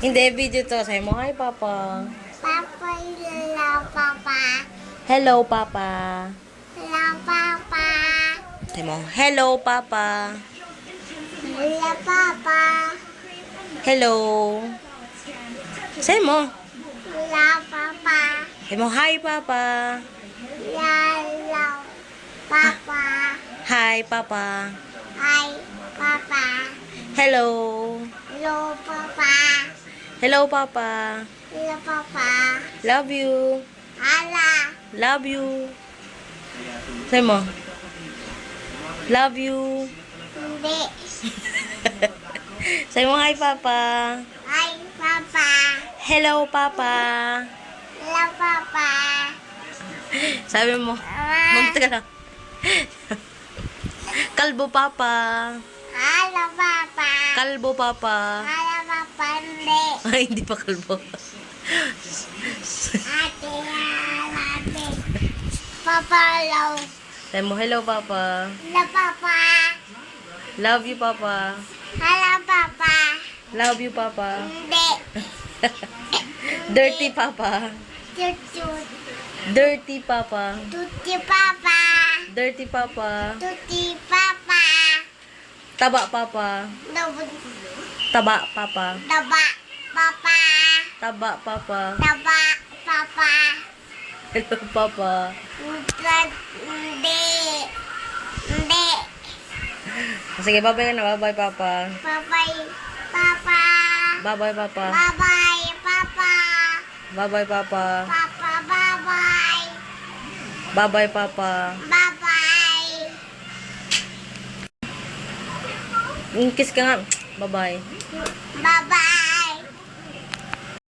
Hindi, video to. Sabi mo, hi, Papa. Papa, hello, Papa. Hello, Papa. Hello, Papa. Sabi mo, hello, Papa. Hello, Papa. Hello. Sabi mo, Hello, Papa. sabi mo, hi, Papa. Hello, Papa. Hi, Papa. Hi, Papa. Hello. Hello, Papa. Hello, Papa. Hello, Papa. Love you. Hala. Love you. Sabi mo, love you. Hindi. Sabi mo, hi, Papa. Hi, Papa. Hello, Papa. Hello, Papa. Sabi mo, Mama. Mamta ka lang. Kalbo, Papa. Hello, Papa. Kalbo, Papa. Hello, Papa. Hindi. Ay, hindi pa kalbo. Ate, ate. Papa, hello. Sabi mo, hello, Papa. Hello, Papa. Love you, Papa. Hello, Papa. Love you, Papa. Hindi. Dirty, Papa. Dirty, Papa. Tuti, Papa. Dirty, Papa. Tuti, Papa. Taba, Papa. Dub- Taba, Papa. Daba, Papa. Taba, Papa. Daba, Papa. Hello, Papa. Hindi. Hindi. Sige, bye-bye ka na. Bye-bye, Papa. Bye-bye, Papa. Bye-bye, Papa. Bye-bye, Papa. Bye-bye, Papa. Papa, bye-bye. Bye-bye, Papa. Bye-bye. Kiss ka nga. Bye-bye. Bye-bye.